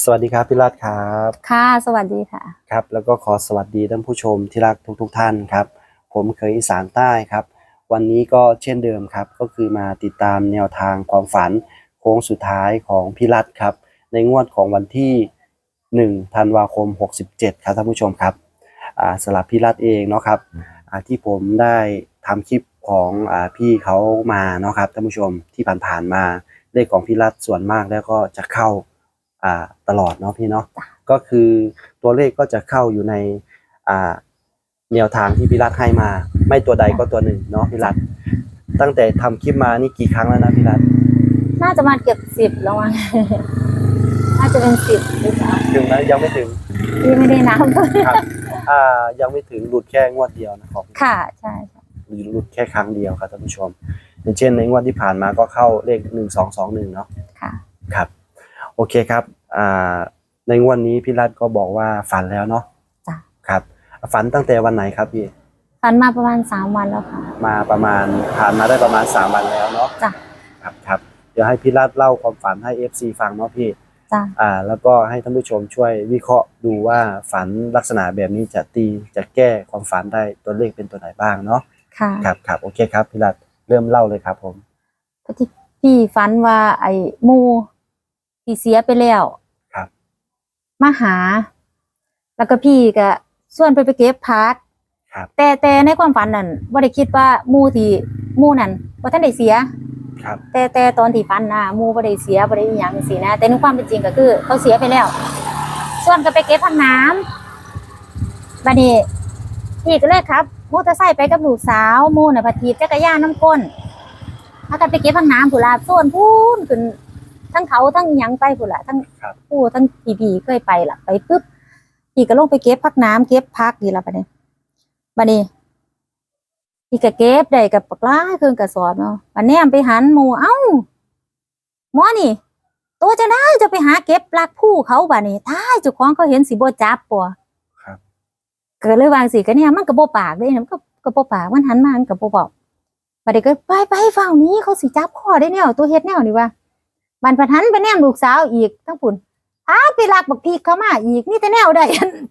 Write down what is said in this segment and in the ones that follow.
สวัสดีครับพี่รัตครับ ค่ะสวัสดีค่ะ ครับ แล้วก็ขอสวัสดีท่านผู้ชมที่รักทุกๆทท่านครับ ผมเคยอีสานใต้ครับ วันนี้ก็เช่นเดิมครับ ก็คือมาติดตามแนวทางความฝันโค้งสุดท้ายของพี่รัตครับ ในงวดของวันที่ 1 ธันวาคม 67 ครับท่านผู้ชมครับอ่าสำหรับพี่รัตเองเนาะครับอ่าที่ผมได้ทำคลิปของอ่าพี่เขามาเนาะครับท่านผู้ชมที่ผ่านๆมาเลขของพี่รัตส่วนมากแล้วก็จะเข้าอ่า ตลอดเนาะพี่เนาะจ้ะก็คือตัวเลขก็จะเข้าอยู่ในอ่าแนวทางที่พี่รัฐให้มา ไม่ตัวใดก็ตัวหนึ่งเนาะพี่รัฐตั้งแต่ทำคลิปมานี่กี่ครั้งแล้วนะพี่รัฐน่าจะมาเกือบสิบแล้วมั้งน่าจะเป็นสิบหรือเปล่าถึงไหมยังไม่ถึงพี่ไม่ได้นับครับอ่ายังไม่ถึงหลุดแค่งวดเดียวนะครับค่ะใช่ใช่หลุดแค่ครั้งเดียวครับท่านผู้ชมอย่างเช่นในงวดที่ผ่านมาก็เข้าเลขหนึ่งสองสองหนึ่งเนาะค่ะครับโอเคครับอ่าในงวดนี้พี่รัฐก็บอกว่าฝันแล้วเนาะจ้ะ ครับ ฝันตั้งแต่วันไหนครับพี่ฟันมาประมาณสามวันแล้วค่ะ มาประมาณผ่านมาได้ประมาณสามวันแล้วเนาะจ้ะ ครับครับเดี๋ยวให้พี่รัฐเล่าความฝันให้ FC ฟังเนาะพี่ จ้ะ อ่า แล้วก็ให้ท่านผู้ชมช่วยวิเคราะห์ดูว่าฝันลักษณะแบบนี้จะตีจะแก้ความฝันได้ตัวเลขเป็นตัวไหนบ้างเนาะค่ะครับครับโอเคครับพี่รัฐเริ่มเล่าเลยครับผมที่พี่ฝันว่าไอ้หมู ที่เสียไปแล้วครับ มาหา แล้วก็พี่ก็ส่วนไปไปเก็บพักครับ แต่แต่ในความฝันนั่นว่าได้คิดว่าหมูที่หมูนั่นว่าท่านได้เสีย ครับ แต่แต่ตอนที่ฟันนะหมูบ่ได้เสียบ่ได้อิหยังสินะ แต่ในความเป็นจริงก็คือ เขาเสียไปแล้ว ส่วนก็ไปเก็บผักน้ำบัดนี้พี่ก็เลยครับมอเตอร์ไซค์ไปกับลูกสาวหมูน่ะพาทีบจักรยานน้ำก้นพากันไปเก็บผักน้ำผู้ลาส่วนพูนขึ้น ทั้งเขาทั้งหยังไปผู้ละทั้งครับผู้ทั้งพี่พี่เคยไปล่ะไปปุ๊บพี่ก็ลงไปเก็บผักน้ำเก็บผักดีละบัดนี้บัดนี้พี่ก็เก็บได้กับปลากล้าเครื่องกระสอบเนาะวันนี้ไปหันหมูเอ้าหมอนี่ตัวจะได้จะไปหาเก็บปลักผู้เขาบ่านี่ท้ายเจ้าของเขาเห็นสิบ่จับปะครับเกิดเลยวางสิก็เนี่ยมันก็บ่ปากเด้นะมันก็ก็บ่ปากมันหันมามันก็บ่บอกบัดนี้ก็ไปไปฝั่งนี้เขาสิจับคอได้แนวตัวเฮ็ดแนวนี่ว่า บันพันหันไปแนมลูกสาวอีกทั้งปุ่นอ้าไปลักบักพีเขามาอีกนี่แต่แนวใด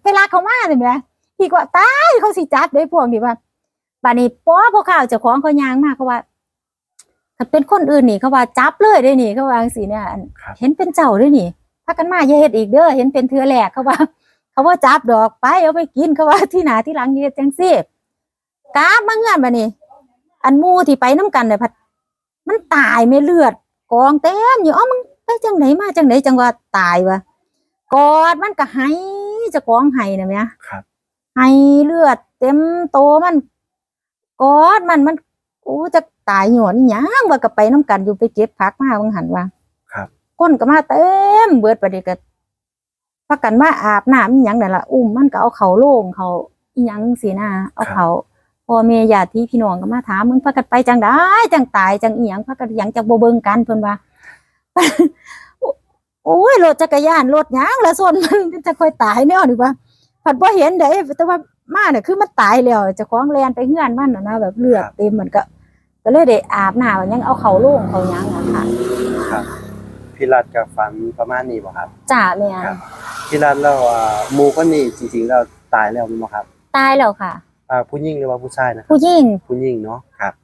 ไปลักเขามาเลยแหมพี่ก็ว่าตายเขาสิจับได้พวกนี้ว่าบานี้ป้อพอข่าวเจ้าของเขายางมากเขาว่าถ้าเป็นคนอื่นนี่เขาว่าจับเลยได้นี่เขาว่าจังสีเนี่ยอันครับเห็นเป็นเจ้าด้วยนี่พากันมาอย่าเฮ็ดอีกเด้อเห็นเป็นเทือแหลกเขาว่า เขาว่าจับดอกไปเอาไปกินเขาว่าที่หนาที่หลังเฮ็ดจังซี่กราบมาเงื่อนบานี้อันหมู่ที่ไปน้กันเนี่ยพัดมันตายไม่เลือด กองเต็มอยู่เอ้ามึงไปจังไหนมาจังไหนจังว่าตายวะกอดมันก็ให้เจะกองให้นะแม่ครับให้เลือด เต็มโตมันกอดมันมันโอ้จะตายหยวนหยังว่าก็ไปน้ำกันอยู่ไปเก็บผักมาบางหันว่าครับคนก็มาเต็มเบิดประเดี๋ยวก็พักกันมาอาบน้ำอหยังนั่นละอุ้มมันก็เอาเขาโล่งเขาอหยังสีหน้าเอาเขา พ่อแม่ญาติพี่น้องก็มาถามมึงพักกันไปจังได้จังตายจังอีหยังพักกันหยังจังบ่เบิ่งกันเพิ่นว่าโอ้ยรถจักรยานรถหยังละส่วนมันจะค่อยตายแนวนี่ว่าผัดบ่เห็นเด้แต่ว่ามาเนี่ยคือมันตายแล้วเจะคล้าของแลนไปเฮือนมันน่ะนะแบบเลือดครับเต็มมันก็ก็เลยได้อาบน้ำยังเอาเขาโล่งเขาหยังอะค่ะครับพี่รัฐกับฝันประมาณนี้บ่ครับจ้าแม่ครับพี่รัฐแล้วอ่าหมูคนนี้จริงๆแล้วตายแล้วมั้งครับ ตายแล้วค่ะ อ่าผู้หญิงหรือว่าผู้ชายนะผู้หญิง ผู้หญิงเนาะครับ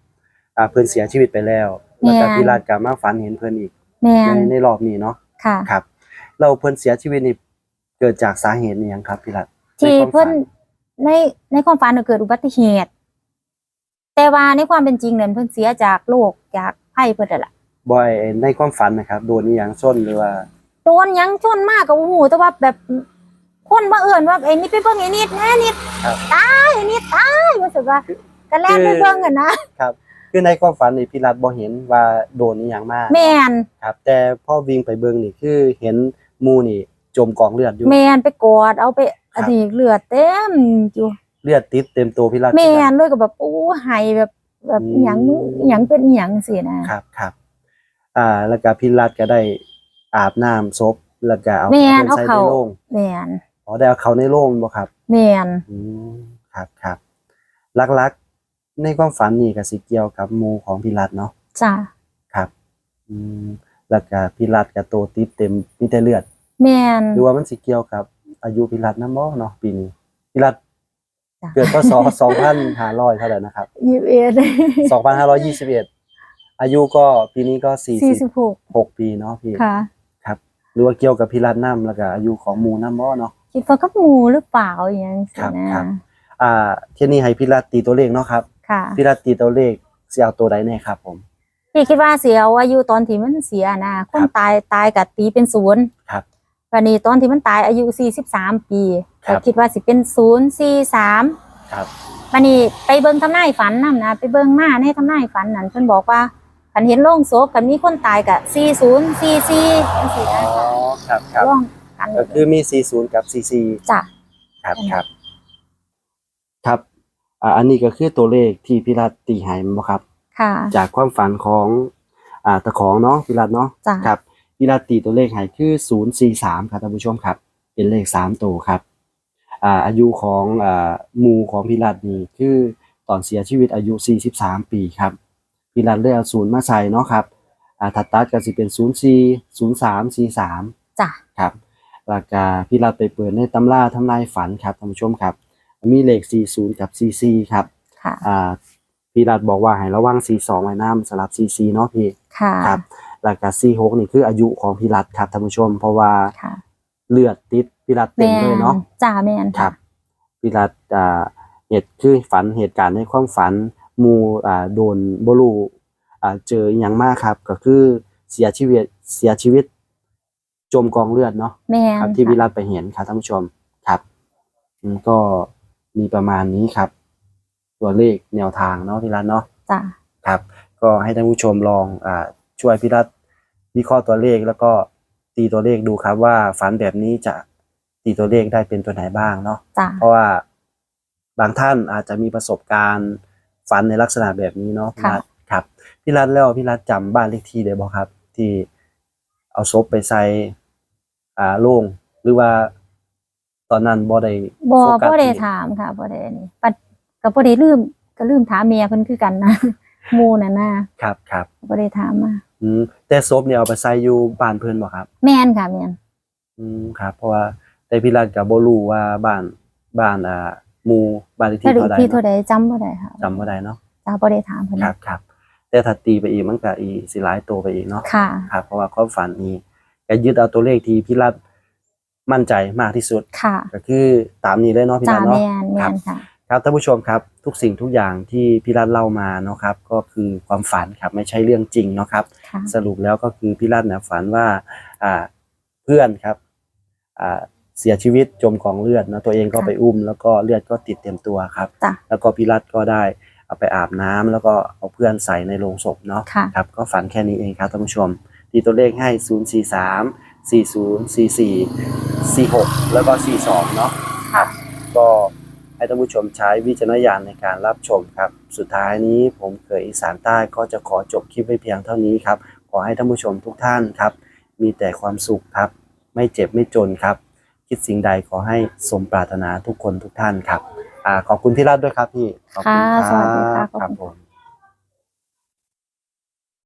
อ่าเพิ่นเสียชีวิตไปแล้วแล้วก็แม่นพี่รัฐก็มาฝันเห็นเพิ่นอีกแม่ในนในรอบนี้เนาะค่ะ ครับเราเพิ่นเสียชีวิตนี่เกิดจากสาเหตุนี้ยังครับพี่รัตที่ใความเพิ่นฝัในในความฝันน่ะเกิดอุบัติเหตุ แต่ว่าในความเป็นจริงเนี่ยเพิ่นเสียจากโรคจากไข้เพิ่นนั่นล่ะบอยในความฝันนะครับโดนอีหยังส้นหรือว่า โดนหยังชนมากกับโอ้โหแต่ว่าแบบ คนมาเอื่นว่าไอ้นี่ไปเบิ่งไอ้นิดแน่นิดครับ ตายไอ้นิดตายรู้สึกว่าก็แล่นไปเบิ่งกันนะคือในความฝันนี่พี่รัตบ่เห็นว่าโดนอีหยังมากแม่นครับ แต่พ่อวิ่งไปเบิ่งนี่คือเห็นหมูนี่จมกองเลือดอยู่ แม่นไปกอดเอาไปครับอันนี้เลือดเต็มอยู่ เลือดติดเต็มตัวพี่รัตแม่นเลยก็แบบโอ้ไห้แบบแบบอืม หยังหยังเป็นหยังสินะครับครับ อ่า แล้วก็พี่รัตก็ได้อาบน้ำศพแล้วก็เอาแม่นพิ่เอาใส่เขาในโรงแม่น อ๋อได้เอาเขาในโรงบ่ครับแม่นอืมครับครับลักๆ ในความฝันนี่ก็สิเกี่ยวกับหมูของพี่รัตเนาะจ้าครับอืมแล้วก็พี่รัตกับโตติดเต็มมีแต่เลือดแม่นหรือว่ามันสิเกี่ยวกับอายุพิรัตน้ำบ่เนาะปีนี้พิรัตจ้ะเกิดพศ2500เท่าไหร่นะครับยี่สิบเอ็ด2521 อายุก็ปีนี้ก็สี่สิบหก46ปีเนาะพี่ค่ะ ครับ หรือว่าเกี่ยวกับพิรัตน้ำแล้วก็อายุของหมูน้ำบ่เนาะ คิดว่ากับหมูหรือเปล่าอย่างนี้ครับนะครับ อ่าที่นี่ให้พิรัตตีตัวเลขเนาะครับค่ะพิรัตตีตัวเลขสิเอาตัวใดแน่ครับ ผม พี่คิดว่าเสียอายุตอนที่มันเสียนะคครันบตายตายกับตีเป็นศูนย์ครับวันนี้ตอนที่มันตายอายุสี่สิบสามปีครัก็บคิดว่าสิเป็นศูนย์สี่สามครับ วันนี้ไปเบิ่งทำนายฝันนํนะไปเบิ่งมาในทำนายฝันนั่นเพิ่นบอกว่าคันเห็นโล่งศพคันมีคนตายกับสี่ศูนย์สี่สี่จังซี่อ๋นะอครับครับร่วม กันก็คือมี 40 กับ 44 จ้ะ ครับครับ ครับอ่าอันนี้ก็คือตัวเลขที่พิรัตตีใหายมั้ครับ ค่ะ จากความฝันของอ่าตะของเนาะพิรัตเนาะจ้ะ ครับพิรัตตีตัวเลขใหายคือ 043 ครับท่านผู้ชมครับ เป็นเลข 3 ตัวครับอ่าอายุของอ่าหมู่ของพิรัตนี่คือตอนเสียชีวิตอายุ 43 ปีครับพิรัตเลยเอาศูนย์มาใส่เนาะครับอ่าถัดตัดก็สิเป็น 04 03 43 จ้ะ ครับ ราคาพี่รัฐไปเปิดในตำราทำนายฝันครับท่านผู้ชมครับ มีเลข 40 กับ 44 ครับค่ะ อ่าพี่รัฐบอกว่าให้ระวัง 42 ไว้น้ำสลับ 44 เนาะพี่ ค่ะ ครับราคา46 นี่คืออายุของพี่รัฐครับท่านผู้ชม เพราะว่าค่ะเลือดติดพี่รัฐเต็มแม่เลยนเนาะจ้าแม่นครับพี่รัฐอ่าเหตุคือฝันเหตุการณ์ในความฝันหมูอ่าโดนบรูอ่าเจออหย่างมากครับ ก็คือเสียชีวิตเสียชีวิต จมกองเลือดเนาะแม่นครับที่ค่ะวิรัตไปเห็นครับท่านผู้ชมครับอืมก็มีประมาณนี้ครับ ตัวเลขแนวทางเนาะพี่รัตเนาะจ้ะครับ ก็ให้ท่านผู้ชมลองอ่าช่วยพี่รัตวิเคราะห์ตัวเลขแล้วก็ตีตัวเลขดูครับ ว่าฝันแบบนี้จะตีตัวเลขได้เป็นตัวไหนบ้างเนาะ จ้ะเพราะว่าบางท่านอาจจะมีประสบการณ์ฝันในลักษณะแบบนี้เนาะพี่รัตครับพี่รัตแล้วพี่รัตจำบ้านเลขที่ได้บ่ครับ ที่เอาศพไปใส่ อ่าโล่งหรือว่าตอนนั้นบ่ได้บ่โฟกัสบ่ได้ที่ถามค่ะบ่ได้อันนี่ปัดก็บ่ได้ลืมก็ลืมถามเมียเพิ่นคือกันนะหมู่นั่นน่ะครับครับบ่ได้ถามมาอืมแต่ศพเนี่ยเอาไปใส่อยู่บ้านเพิ่นบ่ครับ แม่นค่ะแม่นอืมครับ เพราะว่าแต่พี่รัตก็บ่รู้ว่าบ้านบ้านอ่าหมู่บ้านเลขถ้าที่ดูเท่าใดที่เท่าเนาะใดจำบ่ได้ค่ะจำบ่ได้เนาะจ้าบ่ได้ถามเพิ่นครับครับแต่ถ้าตีไปอีกมันก็อีสิหลายตัวไปอีกเนาะค่ะครับเพราะว่าความฝันนี้ ก็ยึดเอาตัวเลขที่พี่รัฐมั่นใจมากที่สุด ค่ะก็คือตามนี้เลยเนาะพี่จ้ารัฐเนาะแม่นแม่นค่ะ ครับท่านผู้ชมครับทุกสิ่งทุกอย่างที่พี่รัฐเล่ามาเนาะครับก็คือความฝันครับไม่ใช่เรื่องจริงเนาะครับ ค่ะ สรุปแล้วก็คือพี่รัฐเนี่ยฝันว่าอ่าเพื่อนครับอ่าเสียชีวิตจมกองเลือดนะตัวเองก็ค่ะ ไปอุ้ม แล้วก็เลือดก็ติดเต็มตัวครับ จ้ะแล้วก็พี่รัฐก็ได้เอาไปอาบน้ำแล้วก็เอาเพื่อนใส่ในโลงศพเนาะค่ะ ครับก็ฝันแค่นี้เองครับท่านผู้ชม ตีตัวเลขให้ 0 4 3 4 0 4 4 4 6 แล้วก็ 42 เนาะค่ะก็ให้ท่านผู้ชมใช้วิจารณญาณในการรับชมครับ สุดท้ายนี้ผมเคยอีสานใต้ก็จะขอจบคลิปไว้เพียงเท่านี้ครับ ขอให้ท่านผู้ชมทุกท่านครับ มีแต่ความสุขครับ ไม่เจ็บไม่จนครับ คิดสิ่งใดขอให้สมปรารถนาทุกคนทุกท่านครับอ่าขอบคุณพี่รัฐด้วยครับพี่ ขอบคุณค่ะครับสวัสดีค่ะขอบคุณครับผม